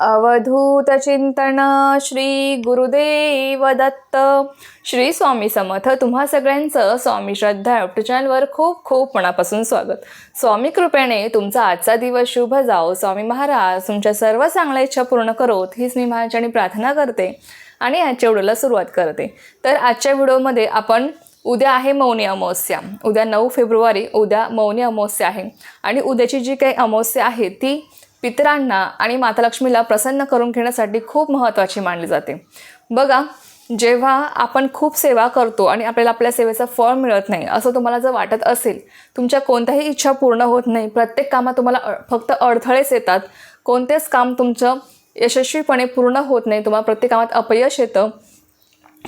अवधूत चिंतन श्री गुरुदेव दत्त. श्री स्वामी समर्थ. तुम्हा सगळ्यांचं स्वामी श्रद्धा युट्यूब चॅनलवर खूप खूप मनापासून स्वागत. स्वामी कृपेने तुमचा आजचा दिवस शुभ जाओ. स्वामी महाराज तुमच्या सर्व चांगल्या इच्छा पूर्ण करोत. हीच मी महाराजांनी प्रार्थना करते आणि आजच्या व्हिडिओला सुरुवात करते. तर आजच्या व्हिडिओमध्ये आपण उद्या आहे मौनी अमावस्या. उद्या नऊ फेब्रुवारी उद्या मौनी अमावस्या आहे. आणि उद्याची जी काही अमावस्या आहे ती पितरांना आणि मातालक्ष्मीला प्रसन्न करून घेण्यासाठी खूप महत्त्वाची मानली जाते. बघा जेव्हा आपण खूप सेवा करतो आणि आपल्याला आपल्या सेवेचं फळ मिळत नाही असं तुम्हाला जर वाटत असेल तुमच्या कोणत्याही इच्छा पूर्ण होत नाही प्रत्येक कामात तुम्हाला फक्त अडथळेच येतात कोणतेच काम तुमचं यशस्वीपणे पूर्ण होत नाही तुम्हाला प्रत्येक कामात अपयश येतं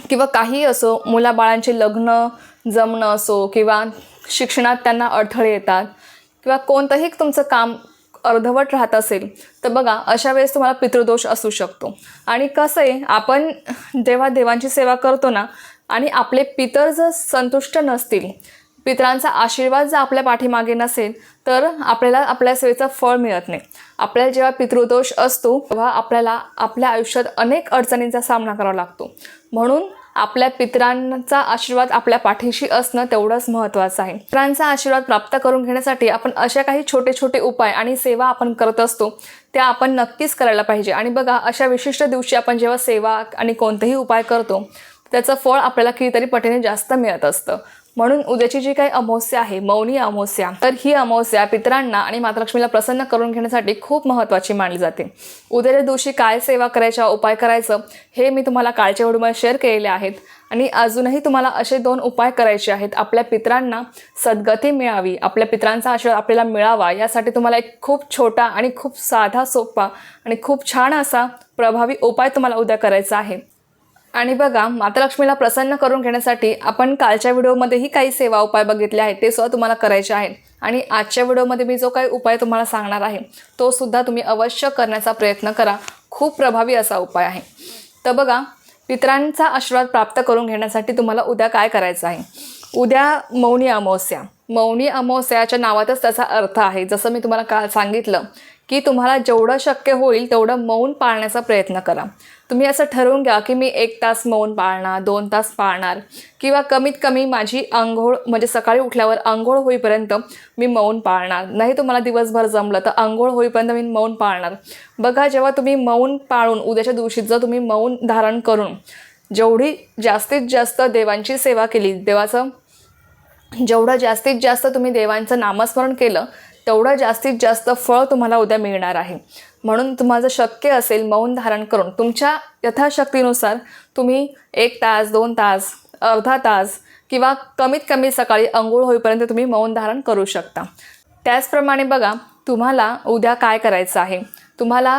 किंवा काही असो मुलाबाळांचे लग्न जमणं असो किंवा शिक्षणात त्यांना अडथळे येतात किंवा कोणतंही तुमचं काम अर्धवट राहत असेल तर बघा अशा वेळेस तुम्हाला पितृदोष असू शकतो. आणि कसं आहे आपण जेव्हा देवांची सेवा करतो ना आणि आपले पितर जर संतुष्ट नसतील पितरांचा आशीर्वाद जर आपल्या पाठीमागे नसेल तर आपल्याला आपल्या सेवेचं फळ मिळत नाही. आपल्याला जेव्हा पितृदोष असतो तेव्हा आपल्याला आपल्या आयुष्यात अनेक अडचणींचा सामना करावा लागतो. म्हणून आपल्या पितरांचा आशीर्वाद आपल्या पाठीशी असणं तेवढंच महत्त्वाचं आहे. पितरांचा आशीर्वाद प्राप्त करून घेण्यासाठी आपण अशा काही छोटे छोटे उपाय आणि सेवा आपण करत असतो त्या आपण नक्कीच करायला पाहिजे. आणि बघा अशा विशिष्ट दिवशी आपण जेव्हा सेवा आणि कोणतेही उपाय करतो त्याचं फळ आपल्याला कितीतरी पटीने जास्त मिळत असतं. म्हणून उद्याची जी काही अमावस्या आहे मौनी अमावस्या तर ही अमावस्या पितरांना आणि मातालक्ष्मीला प्रसन्न करून घेण्यासाठी खूप महत्त्वाची मानली जाते. उद्याच्या दिवशी काय सेवा करायच्या उपाय करायचं हे मी तुम्हाला कालच्या व्हिडिओमध्ये शेअर केलेले आहेत. आणि अजूनही तुम्हाला असे दोन उपाय करायचे आहेत. आपल्या पितरांना सद्गती मिळावी आपल्या पितरांचा आशीर्वाद आपल्याला मिळावा यासाठी तुम्हाला एक खूप छोटा आणि खूप साधा सोपा आणि खूप छान असा प्रभावी उपाय तुम्हाला उद्या करायचा आहे. आणि बघा माता लक्ष्मीला प्रसन्न करून घेण्यासाठी आपण कालच्या व्हिडिओमध्येही काही सेवा उपाय बघितले आहेत ते सुद्धा तुम्हाला करायचे आहेत. आणि आजच्या व्हिडिओमध्ये मी जो काही उपाय तुम्हाला सांगणार आहे तो सुद्धा तुम्ही अवश्य करण्याचा प्रयत्न करा. खूप प्रभावी असा उपाय आहे. तर बघा पितरांचा आशीर्वाद प्राप्त करून घेण्यासाठी तुम्हाला उद्या काय करायचं आहे? उद्या मौनी अमावस्या. मौनी अमावस्याच्या नावातच त्याचा अर्थ आहे. जसं मी तुम्हाला काल सांगितलं की तुम्हाला जेवढं शक्य होईल तेवढं मौन पाळण्याचा प्रयत्न करा. तुम्ही असं ठरवून घ्या की मी एक तास मौन पाळणार दोन तास पाळणार किंवा कमीत कमी माझी आंघोळ म्हणजे सकाळी उठल्यावर आंघोळ होईपर्यंत मी मौन पाळणार. नाही तुम्हाला दिवसभर जमलं तर आंघोळ होईपर्यंत मी मौन पाळणार. बघा जेव्हा तुम्ही मौन पाळून उद्याच्या दिवशी जर तुम्ही मौन धारण करून जेवढी जास्तीत जास्त देवांची सेवा केली देवाचं जेवढं जास्तीत जास्त तुम्ही देवांचं नामस्मरण केलं तेवढं जास्तीत जास्त फळ तुम्हाला उद्या मिळणार आहे. म्हणून तुम्हाला जर शक्य असेल मौन धारण करून तुमच्या यथाशक्तीनुसार तुम्ही एक तास दोन तास अर्धा तास किंवा कमीत कमी सकाळी अंघोळ होईपर्यंत तुम्ही मौन धारण करू शकता. त्याचप्रमाणे बघा तुम्हाला उद्या काय करायचं आहे? तुम्हाला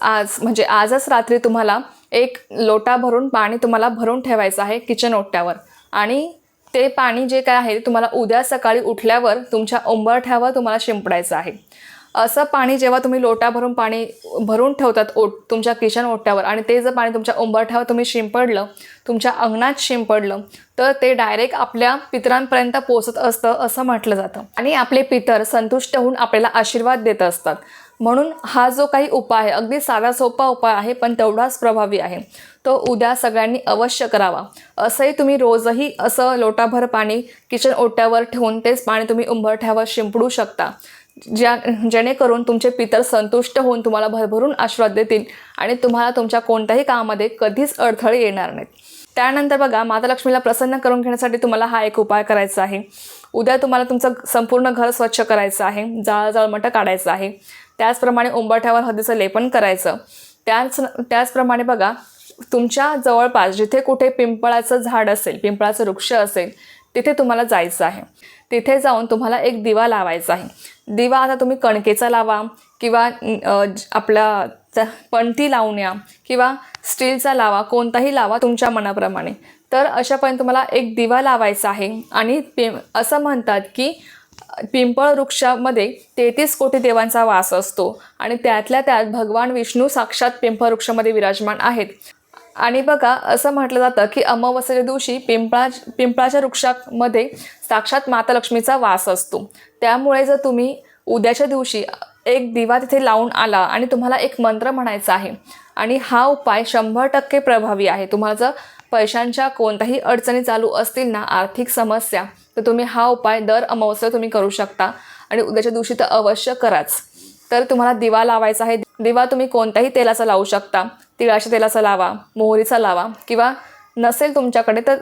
आज म्हणजे आजच रात्री तुम्हाला एक लोटा भरून पाणी तुम्हाला भरून ठेवायचं आहे किचन ओट्यावर. आणि ते पाणी जे काय आहे तुम्हाला उद्या सकाळी उठल्यावर तुमच्या उंबरठ्यावर तुम्हाला शिंपडायचं आहे. असं पाणी जेव्हा तुम्ही लोटा भरून पाणी भरून ठेवतात ओट तुमच्या किचन ओट्यावर आणि ते जर पाणी तुमच्या उंबरठ्यावर तुम्ही शिंपडलं तुमच्या अंगणात शिंपडलं तर ते डायरेक्ट आपल्या पितरांपर्यंत पोचत असतं असं म्हटलं जातं. आणि आपले पितर संतुष्ट होऊन आपल्याला आशीर्वाद देत असतात. म्हणून हा जो काही उपाय आहे अगदी साधा सोपा उपाय आहे पण तेवढाच प्रभावी आहे. तो उद्या सगळ्यांनी अवश्य करावा. असंही तुम्ही रोजही असं लोटाभर पाणी किचन ओट्यावर ठेवून तेच पाणी तुम्ही उंबरठ्यावर शिंपडू शकता. ज्या जेणेकरून तुमचे पितर संतुष्ट होऊन तुम्हाला भरभरून आशीर्वाद देतील आणि तुम्हाला तुमच्या कोणत्याही कामामध्ये कधीच अडथळे येणार नाहीत. त्यानंतर बघा माता लक्ष्मीला प्रसन्न करून घेण्यासाठी तुम्हाला हा एक उपाय करायचा आहे. उद्या तुम्हाला तुमचं संपूर्ण घर स्वच्छ करायचं आहे. जाळ काढायचं आहे. त्याचप्रमाणे उंबरठ्यावर हळदीचं लेपन करायचं. त्याच त्याचप्रमाणे बघा तुमच्या जवळपास जिथे कुठे पिंपळाचं झाड असेल पिंपळाचं वृक्ष असेल तिथे तुम्हाला जायचं आहे. तिथे जाऊन तुम्हाला एक दिवा लावायचा आहे. दिवा आता तुम्ही कणकेचा लावा किंवा आपला पणती पणती लावण्या किंवा स्टीलचा लावा कोणताही लावा तुमच्या मनाप्रमाणे. तर अशापर्यंत तुम्हाला एक दिवा लावायचा आहे आणि असं म्हणतात की पिंपळ वृक्षामध्ये तेहतीस कोटी देवांचा वास असतो आणि त्यातल्या त्यात भगवान विष्णू साक्षात पिंपळ वृक्षामध्ये विराजमान आहेत. आणि बघा असं म्हटलं जातं की अमावस्येच्या दिवशी पिंपळा पिंपळाच्या वृक्षामध्ये साक्षात माता लक्ष्मीचा वास असतो. त्यामुळे जर तुम्ही उद्याच्या दिवशी एक दिवा तिथे लावून आला आणि तुम्हाला एक मंत्र म्हणायचा आहे आणि हा उपाय शंभर टक्के प्रभावी आहे. तुम्हाला जर पैशांच्या कोणत्याही अडचणी चालू असतील ना आर्थिक समस्या तर तुम्ही हा उपाय दर अमावस्या तुम्ही करू शकता. आणि उद्याच्या दिवशी तर अवश्य कराच. तर तुम्हाला दिवा लावायचा आहे. दिवा तुम्ही कोणत्याही तेलाचा लावू शकता. तिळाच्या तेलाचा लावा मोहरीचा लावा किंवा नसेल तुमच्याकडे तर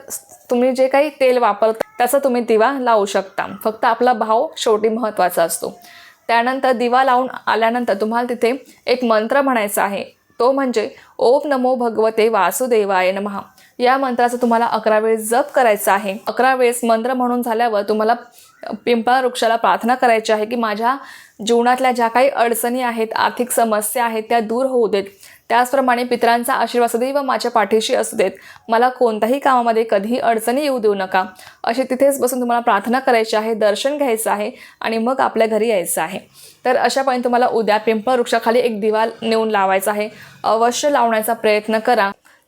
तुम्ही जे काही तेल वापरता त्याचा तुम्ही दिवा लावू शकता. फक्त आपला भाव शेवटी महत्त्वाचा असतो. त्यानंतर दिवा लावून आल्यानंतर तुम्हाला तिथे एक मंत्र म्हणायचा आहे. तो म्हणजे ओम नमो भगवते वासुदेवाय नमः. या मंत्राचा तुम्हाला अकरा वेळेस जप करायचा आहे. अकरा वेळेस मंत्र म्हणून झाल्यावर तुम्हाला पिंपळा वृक्षाला प्रार्थना करायची आहे की माझ्या जीवनातल्या ज्या काही अडचणी आहेत आर्थिक समस्या आहेत त्या दूर होऊ देत. त्याचप्रमाणे पित्रांचा आशीर्वाद सदैव माझ्या पाठीशी असू देत. मला कोणत्याही कामामध्ये कधीही अडचणी येऊ देऊ नका. अशी तिथेच बसून तुम्हाला प्रार्थना करायची आहे दर्शन घ्यायचं आहे आणि मग आपल्या घरी यायचं आहे. तर अशापर्यंत तुम्हाला उद्या पिंपळ वृक्षाखाली एक दिवा नेऊन लावायचा आहे. अवश्य लावण्याचा प्रयत्न करा.